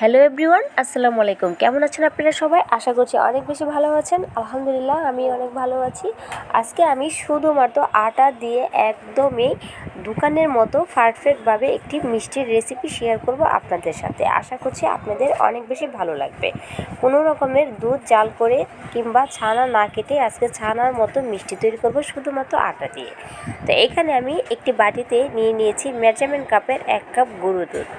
Hello everyone, আসসালামু আলাইকুম। কেমন আছেন আপনারা সবাই? আশা করছি অনেক বেশি ভালো আছেন। আলহামদুলিল্লাহ, আমি অনেক ভালো আছি। আজকে আমি শুধুমাত্র আটা দিয়ে একদমই দোকানের মতো পারফেক্টভাবে একটি মিষ্টির রেসিপি শেয়ার করব আপনাদের সাথে। আশা করছি আপনাদের অনেক বেশি ভালো লাগবে। কোনো রকমের দুধ জাল করে কিংবা ছানা না কেটে আজকে ছানার মতো মিষ্টি তৈরি করব শুধুমাত্র আটা দিয়ে। তো এখানে আমি একটি বাটিতে নিয়ে নিয়েছি মেজারমেন্ট কাপের এক কাপ গরু দুধ।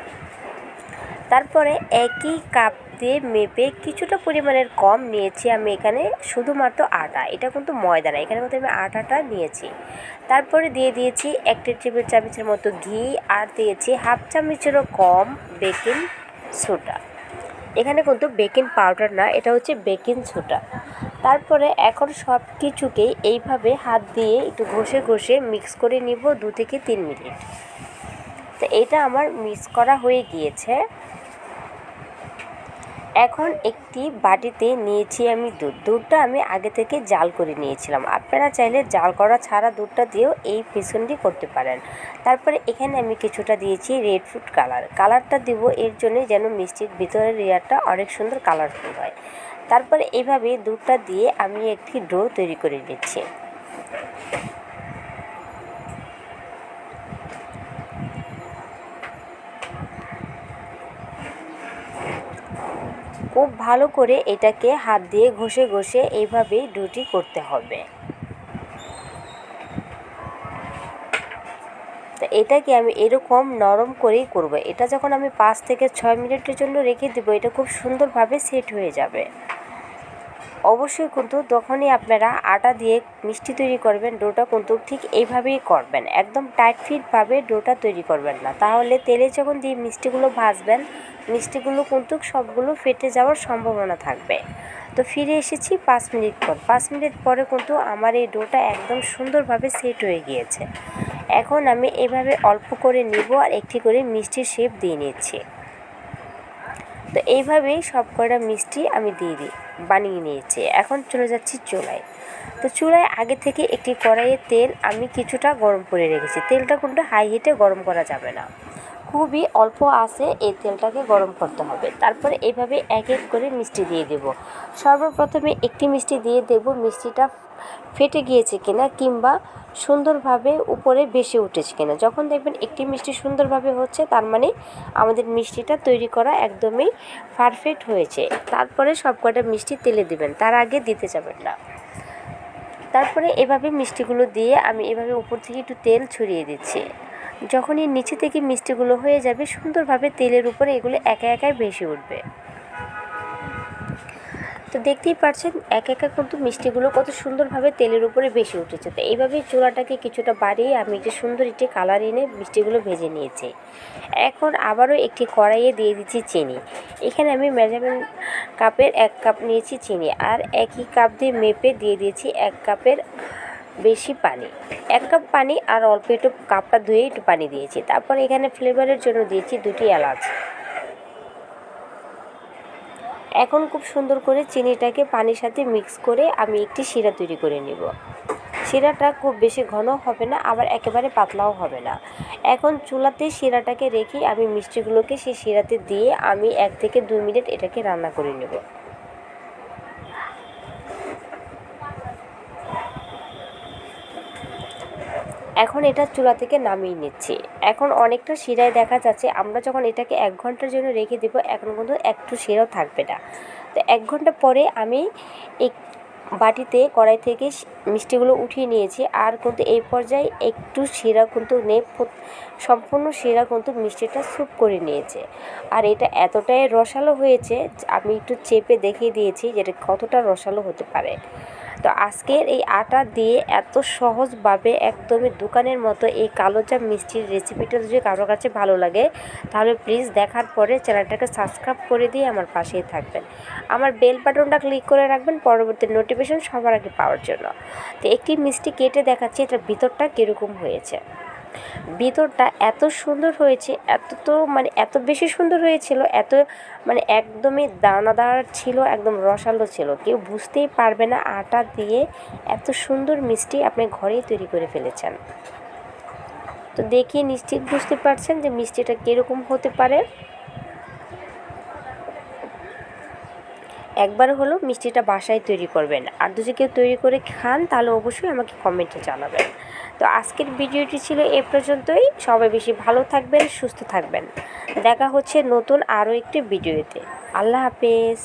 তারপরে একই কাপ দিয়ে মেপে কিছুটা পরিমাণের কম নিয়েছি আমি এখানে, শুধুমাত্র আটা। এটা কিন্তু ময়দা না, এখানে মধ্যে আমি আটাটা নিয়েছি। তারপরে দিয়ে দিয়েছি একটা টেবিল চামচের মতো ঘি আর দিয়েছি হাফ চামচেরও কম বেকিং সোডা। এখানে কিন্তু বেকিং পাউডার না, এটা হচ্ছে বেকিং সোডা। তারপরে এখন সব কিছুকেই এইভাবে হাত দিয়ে একটু ঘষে ঘষে মিক্স করে নিব দু থেকে তিন মিনিট। তো এটা আমার মিক্স করা হয়ে গিয়েছে। এখন একটি বাটিতে নিয়েছি আমি দুধ। দুধটা আমি আগে থেকে জাল করে নিয়েছিলাম। আপনারা চাইলে জাল করা ছাড়া দুধটা দিয়েও এই মিশ্রণটি করতে পারেন। তারপরে এখানে আমি কিছুটা দিয়েছি রেড ফুড কালার কালারটা দিব এর জন্য যেন মিষ্টির ভিতরের লেয়ারটা অনেক সুন্দর কালারফুল হয়। তারপরে এইভাবে দুধটা দিয়ে আমি একটি ডো তৈরি করে নিচ্ছি। খুব ভালো করে এটাকে হাত দিয়ে ঘষে ঘষে এইভাবে ডুটি করতে হবে। তো এটাকে আমি এরকম নরম করেই করব। এটা যখন আমি পাঁচ থেকে ছয় মিনিটের জন্য রেখে দেবো, এটা খুব সুন্দরভাবে সেট হয়ে যাবে। অবশ্যই কিন্তু তখনই আপনারা আটা দিয়ে মিষ্টি তৈরি করবেন, ডোটা কিন্তু ঠিক এইভাবেই করবেন। একদম টাইট ফিটভাবে ডোটা তৈরি করবেন না। তাহলে তেলে যখন দিয়ে মিষ্টিগুলো ভাজবেন, মিষ্টিগুলো কিন্তু সবগুলো ফেটে যাওয়ার সম্ভাবনা থাকবে। তো ফিরে এসেছি পাঁচ মিনিট পর। পাঁচ মিনিট পরে কিন্তু আমার এই ডোটা একদম সুন্দরভাবে সেট হয়ে গিয়েছে। এখন আমি এভাবে অল্প করে নিব আর একটি করে মিষ্টির শেপ দিয়ে নিচ্ছি। তো এইভাবেই সব কটা মিষ্টি আমি দিয়ে দিই, বানিয়ে নিয়েছি। এখন চলে যাচ্ছি চুলায়। তো চুলায় আগে থেকে একটি কড়াইয়ে তেল আমি কিছুটা গরম করে রেখেছি। তেলটা কোনটা হাই হিটে গরম করা যাবে না। খুবই অল্প আছে, এই তেলটাকে গরম করতে হবে। তারপরে এইভাবে এক এক করে মিষ্টি দিয়ে দেব। সর্বপ্রথমে একটি মিষ্টি দিয়ে দেব। মিষ্টিটা ফেটে গিয়েছে কিনা কিংবা সুন্দরভাবে উপরে ভেসে উঠেছে কিনা। যখন দেখবেন একটি মিষ্টি সুন্দরভাবে হচ্ছে, তার মানে আমাদের মিষ্টিটা তৈরি করা একদমই পারফেক্ট হয়েছে। তারপরে সব কটা মিষ্টি তেলে দিবেন। তার আগে দিতে যাবেন না। তারপরে এভাবে মিষ্টিগুলো দিয়ে আমি এভাবে উপর থেকে একটু তেল ছড়িয়ে দিচ্ছি। যখনই নিচে থেকে মিষ্টিগুলো হয়ে যাবে, সুন্দরভাবে তেলের উপরে এগুলো একা একাই ভেসে উঠবে। তো দেখতেই পাচ্ছেন, এক একা কিন্তু মিষ্টিগুলো কত সুন্দরভাবে তেলের উপরে বেশি উঠেছে। তো এইভাবেই চূড়াটাকে কিছুটা বাড়িয়ে আমি একটি সুন্দর একটি কালার এনে মিষ্টিগুলো ভেজে নিয়েছি। এখন আবারও একটি কড়াইয়ে দিয়ে দিচ্ছি চিনি। এখানে আমি মেজারমেন্ট কাপের এক কাপ নিয়েছি চিনি, আর একই কাপ দিয়ে মেপে দিয়ে দিয়েছি এক কাপের বেশি পানি। এক কাপ পানি আর অল্প একটু কাপটা ধুয়ে একটু পানি দিয়েছি। তারপর এখানে ফ্লেভারের জন্য দিয়েছি দুটি এলাচ। এখন খুব সুন্দর করে চিনিটাকে পানির সাথে মিক্স করে আমি একটি শিরা তৈরি করে নিব। শিরাটা খুব বেশি ঘন হবে না, আবার একেবারে পাতলাও হবে না। এখন চুলাতে শিরাটাকে রেখে আমি মিষ্টিগুলোকে সেই শিরাতে দিয়ে আমি এক থেকে দুই মিনিট এটাকে রান্না করে নেব। এখন এটা চুলা থেকে নামিয়ে নিচ্ছি। এখন অনেকটা শিরায় দেখা যাচ্ছে, আমরা যখন এটাকে এক ঘণ্টার জন্য রেখে দেবো, এখন কিন্তু একটু শিরাও থাকবে না। তো এক ঘণ্টা পরে আমি এক বাটিতে কড়াই থেকে মিষ্টিগুলো উঠিয়ে নিয়েছি, আর কিন্তু এই পর্যায়ে একটু শিরা কিন্তু নে সম্পূর্ণ শিরা কিন্তু মিষ্টিটা স্যুপ করে নিয়েছে। আর এটা এতটাই রসালো হয়েছে আমি একটু চেপে দেখিয়ে দিয়েছি যেটা কতটা রসালো হতে পারে। তো আজকের এই আটা দিয়ে এত সহজভাবে একদমই দোকানের মতো এই কালোজাম মিষ্টির রেসিপিটা যদি কারোর কাছে ভালো লাগে, তাহলে প্লিজ দেখার পরে চ্যানেলটাকে সাবস্ক্রাইব করে দিয়ে আমার পাশেই থাকবেন। আমার বেল বাটনটা ক্লিক করে রাখবেন পরবর্তী নোটিফিকেশন সবার আগে পাওয়ার জন্য। তো একটি মিষ্টি কেটে দেখাচ্ছি, এটার ভিতরটা কীরকম হয়েছে। ভিতরটা এত সুন্দর হয়েছে, এত তো মানে এত বেশি সুন্দর হয়েছিল, এত মানে একদমই দানাদার ছিল, একদম রসালো ছিল। কেউ বুঝতেই পারবে না আটা দিয়ে এত সুন্দর মিষ্টি আপনি ঘরেই তৈরি করে ফেলেছেন। তো দেখে নিশ্চিত বুঝতে পারছেন যে মিষ্টিটা কীরকম হতে পারে। একবার হলো মিষ্টিটা বাসায় তৈরি করবেন। আর যদি কেউ তৈরি করে খান তাহলে অবশ্যই আমাকে কমেন্টে জানাবেন। তো আজকের ভিডিওটি ছিল এ পর্যন্তই। সবাই বেশি ভালো থাকবেন, সুস্থ থাকবেন। দেখা হচ্ছে নতুন আরও একটি ভিডিওতে। আল্লাহ হাফেজ।